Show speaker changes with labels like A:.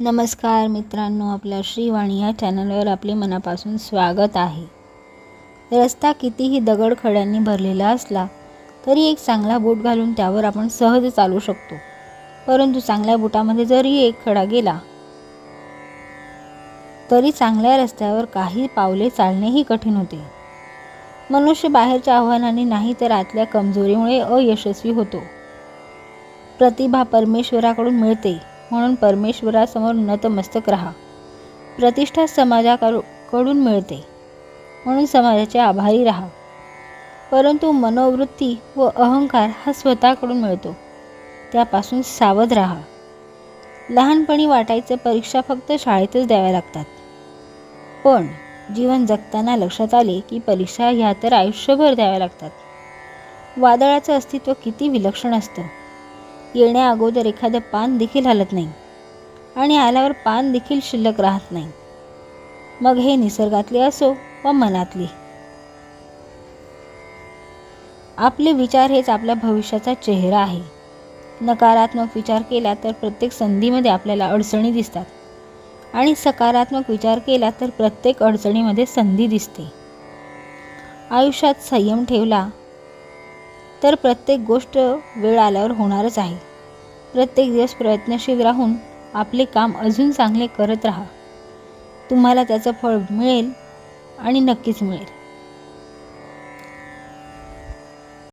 A: नमस्कार मित्रांनो आपल्या श्रीवाणी या चॅनलवर आपले मनापासून स्वागत आहे. रस्ता कितीही दगडखड्यांनी भरलेला असला तरी एक चांगला बूट घालून त्यावर आपण सहज चालू शकतो. परंतु चांगल्या बुटामध्ये जरी एक खडा गेला तरी चांगल्या रस्त्यावर काही पावले चालणेही कठीण होते. मनुष्य बाहेरच्या आव्हानाने नाही तर आतल्या कमजोरीमुळे अयशस्वी होतो. प्रतिभा परमेश्वराकडून मिळते. म्हणून परमेश्वरासमोर नतमस्तक राहा. प्रतिष्ठा समाजाकडून मिळते. म्हणून समाजाचे आभारी राहा. परंतु मनोवृत्ती व अहंकार हा स्वतःकडून मिळतो. त्यापासून सावध राहा. लहानपणी वाटायचं परीक्षा फक्त शाळेतच द्याव्या लागतात. पण जीवन जगताना लक्षात आले की परीक्षा ह्या तर आयुष्यभर द्याव्या लागतात. वादळाचं अस्तित्व किती विलक्षण असतं. येण्याअगोदर एखादं पान देखील हलत नाही आणि आल्यावर पान देखील शिल्लक राहत नाही. मग हे निसर्गातले असो व मनातले. आपले विचार हेच आपल्या भविष्याचा चेहरा आहे. नकारात्मक विचार केला तर प्रत्येक संधीमध्ये आपल्याला अडचणी दिसतात आणि सकारात्मक विचार केला तर प्रत्येक अडचणीमध्ये संधी दिसते. आयुष्यात संयम ठेवला तर प्रत्येक गोष्ट वेळ आल्यावर होणारच आहे. प्रत्येक दिवस प्रयत्नशील राहून आपले काम अजून चांगले करत राहा. तुम्हाला त्याचं फळ मिळेल आणि नक्कीच मिळेल.